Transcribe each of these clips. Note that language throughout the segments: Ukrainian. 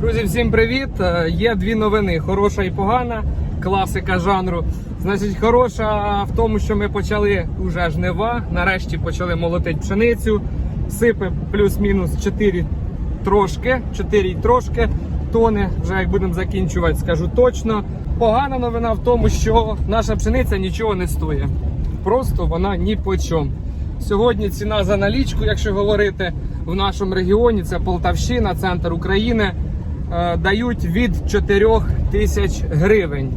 Друзі, всім привіт! Е, Є дві новини: хороша і погана, класика жанру. Значить, хороша в тому, що ми почали уже жнива. Нарешті почали молотити пшеницю. Сипи плюс-мінус 4 трошки, 4 трошки тони. Вже як будемо закінчувати, скажу точно. Погана новина в тому, що наша пшениця нічого не стоїть. Просто вона ні по чому. Сьогодні ціна за налічку, якщо говорити в нашому регіоні, це Полтавщина, центр України, дають від 4 тисяч гривень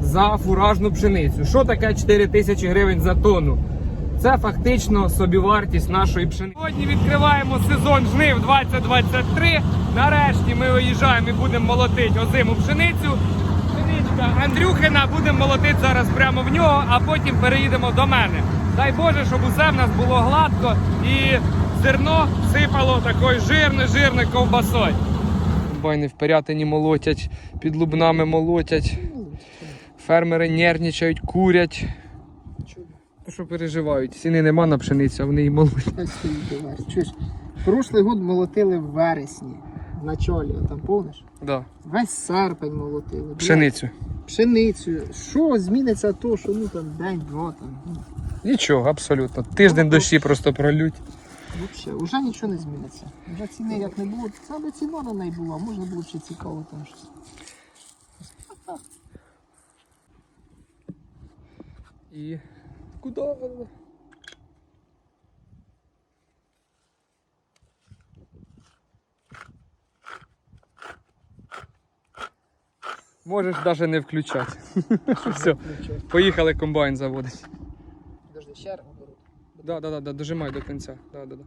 за фуражну пшеницю. Що таке 4 тисячі гривень за тонну? Це фактично собівартість нашої пшениці. Сьогодні відкриваємо сезон жнив 2023. Нарешті ми виїжджаємо і будемо молотити озиму пшеницю. Пшеничка Андрюхина будемо молотити зараз прямо в нього, а потім переїдемо до мене. Дай Боже, щоб усе в нас було гладко і зерно сипало такою жирною жирною ковбасою. Комбайни в Пирятині молотять, під лубнами молотять. Фермери нервничають, курять. Що переживають? Ціни нема на пшеницю, а вони її молотять. Чуєш, прошлий год молотили в вересні. В началі, там помниш? Да. Весь серпень молотили. Пшеницю. Пшеницю. Що зміниться то, що ну там день-два там. Ну, Нічого, абсолютно. Тиждень дощі просто пролють. Вообще, вже нічого не зміниться. Вже ціни як не було, це би ціна на неї була, можна було ще цікаво там щось. І куди? Можеш навіть не включати. Все, поїхали комбайн заводити. Подожди, ще раз. Да, да, да, да, дожимай до кінця. Да, да, да.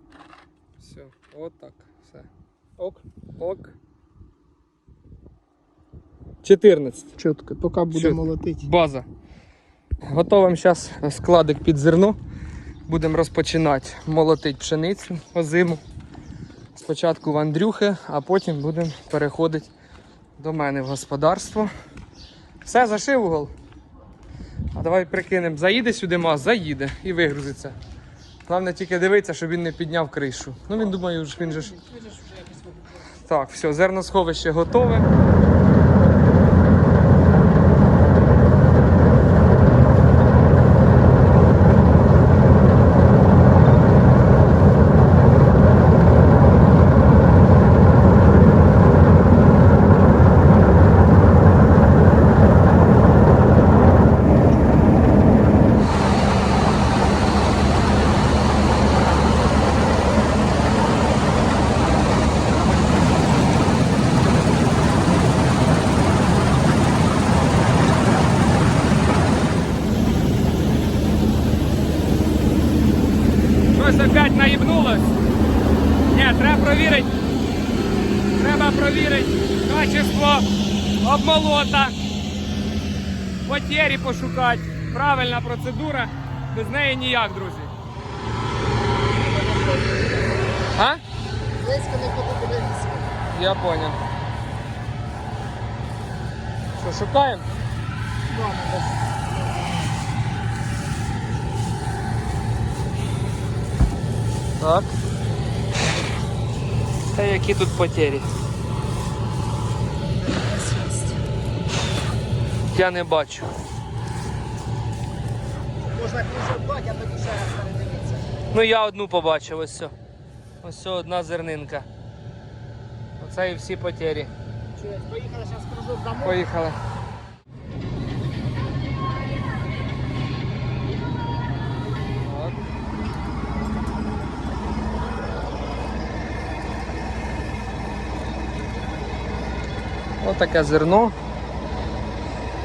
Все, от так. Все. Ок. Ок. 14. Чітко, поки буде Чітко. молотити. База. Готовим зараз складик під зерно. Будемо розпочинати молотити пшеницю озиму. Спочатку в Андрюхи, а потім будемо переходити до мене в господарство. Все, зашив угол. А давай прикинемо, заїде сюди маз, заїде і вигрузиться. Головне тільки дивитися, щоб він не підняв кришу. Ну він думає, він же ж. Так, все, зерносховище готове. Щось опять наїбнулось. Ні, треба провірити. Треба провірити качество обмолота. Потері пошукати. Правильна процедура. Без неї ніяк, друзі. А? Близько не подивитися. Я понял. Що, шукаємо? Так. Та які тут потері? Я не бачу. Можна ключ дати, а тоді ще раз передивитися. Ну я одну побачив, ось все. Ось все, одна зернинка. Оце і всі потері. Поїхали зараз кружок дамо. Поїхали. Отаке зерно.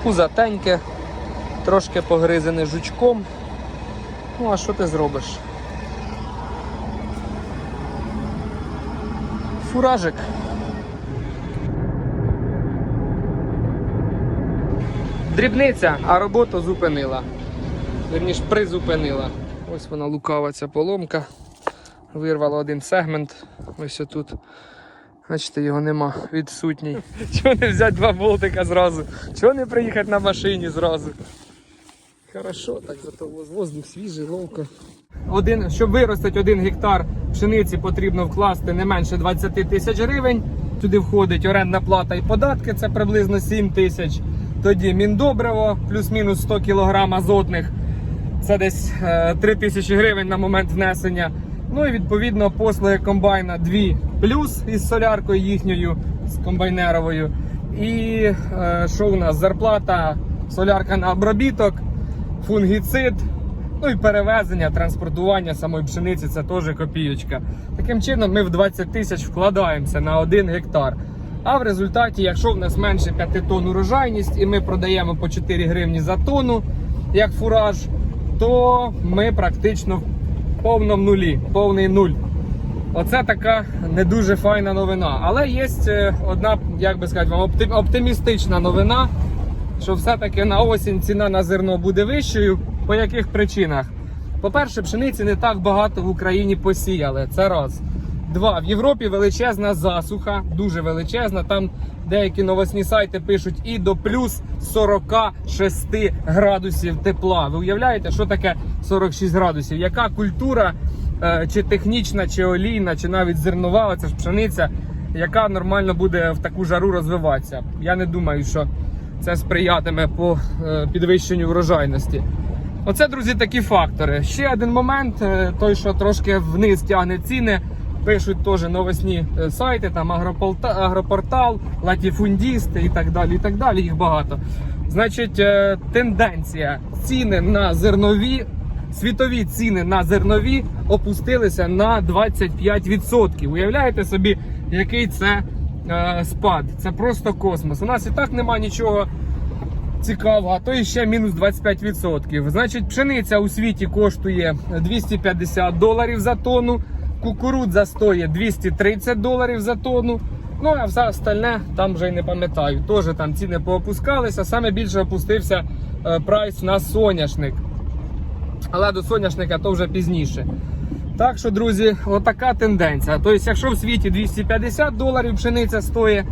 Пузатеньке, трошки погризене жучком. Ну, а що ти зробиш? Фуражик. Дрібниця, а роботу зупинила. Вірніш, призупинила. Ось вона лукава ця поломка. Вирвала один сегмент. Ось тут. Бачите, його нема. Відсутній. Чого не взяти два болтика зразу? Чого не приїхати на машині зразу? Хорошо, так зато воз- воздух свіжий, ловко. Один, щоб виростити один гектар пшениці, потрібно вкласти не менше 20 тисяч гривень. Туди входить орендна плата і податки, це приблизно 7 тисяч. Тоді міндобриво, плюс-мінус 100 кг азотних. Це десь е, 3 тисячі гривень на момент внесення. Ну і відповідно послуги комбайна 2 плюс із соляркою їхньою, з комбайнеровою. І е, що у нас? Зарплата, солярка на обробіток, фунгіцид, ну і перевезення, транспортування самої пшениці це теж копійочка. Таким чином ми в 20 тисяч вкладаємося на 1 гектар. А в результаті, якщо в нас менше 5 тонн урожайність і ми продаємо по 4 гривні за тонну, як фураж, то ми практично в повному нулі, повний нуль. Оце така не дуже файна новина. Але є е, одна, як би сказати, вам оптимістична новина, що все-таки на осінь ціна на зерно буде вищою. По яких причинах? По-перше, пшениці не так багато в Україні посіяли. Це раз. Два. В Європі величезна засуха, дуже величезна. Там деякі новосні сайти пишуть і до плюс 46 градусів тепла. Ви уявляєте, що таке 46 градусів? Яка культура, е, чи технічна, чи олійна, чи навіть зернова, оця ж пшениця, яка нормально буде в таку жару розвиватися? Я не думаю, що це сприятиме по е, підвищенню врожайності. Оце, друзі, такі фактори. Ще один момент, е, той, що трошки вниз тягне ціни. Пишуть теж новосні е, сайти, там Агропортал, Латіфундісти і так далі. І так далі. Їх багато. Значить, е, тенденція ціни на зернові, світові ціни на зернові опустилися на 25%. Уявляєте собі, який це е, спад? Це просто космос. У нас і так нема нічого Цікаво, а то і ще мінус 25%. Значить, пшениця у світі коштує 250 доларів за тонну, кукурудза стоїть 230 доларів за тонну. Ну а все остальне там вже й не пам'ятаю. Теж там ціни поопускалися. Саме більше опустився е, прайс на соняшник. Але до соняшника то вже пізніше. Так що, друзі, отака тенденція. Тобто, якщо в світі 250 доларів пшениця стоїть,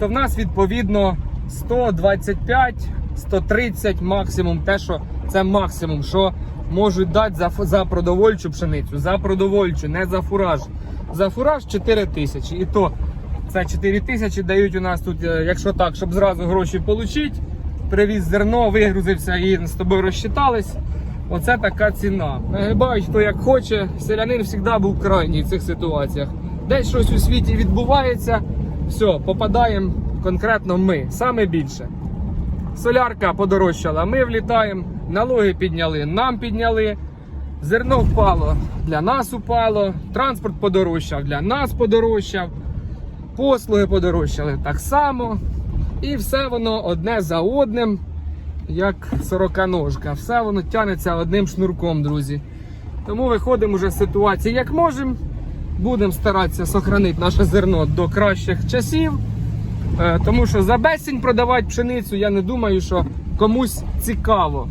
то в нас відповідно 125, 130 максимум, те, що це максимум, що можуть дати за, за продовольчу пшеницю, за продовольчу, не за фураж. За фураж 4 тисячі. І то це 4 тисячі дають у нас тут, е, якщо так, щоб зразу гроші отримати. Привіз зерно, вигрузився і з тобою розчитались. Оце така ціна. Нагибають хто як хоче. Селянин завжди був крайній в цих ситуаціях. Десь щось у світі відбувається. Все, попадаємо конкретно ми. Саме більше. Солярка подорожчала, ми влітаємо, налоги підняли, нам підняли. Зерно впало, для нас упало, транспорт подорожчав, для нас подорожчав, послуги подорожчали так само. І все воно одне за одним, як сороконожка. Все воно тянеться одним шнурком, друзі. Тому виходимо вже з ситуації, як можемо. Будемо старатися сохранити наше зерно до кращих часів. Е, Тому що за безцінь продавати пшеницю, я не думаю, що комусь цікаво.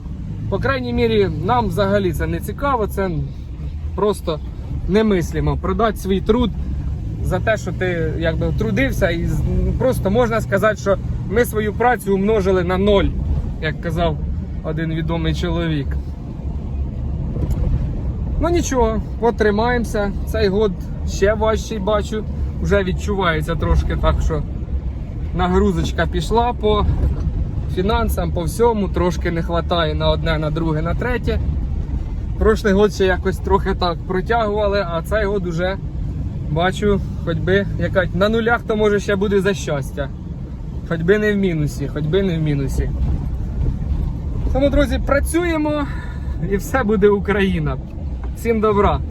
По крайній мірі, нам взагалі це не цікаво, це просто немислимо. Продати свій труд за те, що ти якби трудився, і просто можна сказати, що ми свою працю умножили на ноль, як казав один відомий чоловік. Ну нічого, потримаємося. Цей год ще важчий бачу. Вже відчувається трошки так, що нагрузочка пішла по фінансам, по всьому. Трошки не вистачає на одне, на друге, на третє. Прошлий год ще якось трохи так протягували, а цей год уже бачу, хоч би яка на нулях, то може ще буде за щастя. Хоч би не в мінусі, хоч би не в мінусі. Тому, друзі, працюємо і все буде Україна. Всім добра!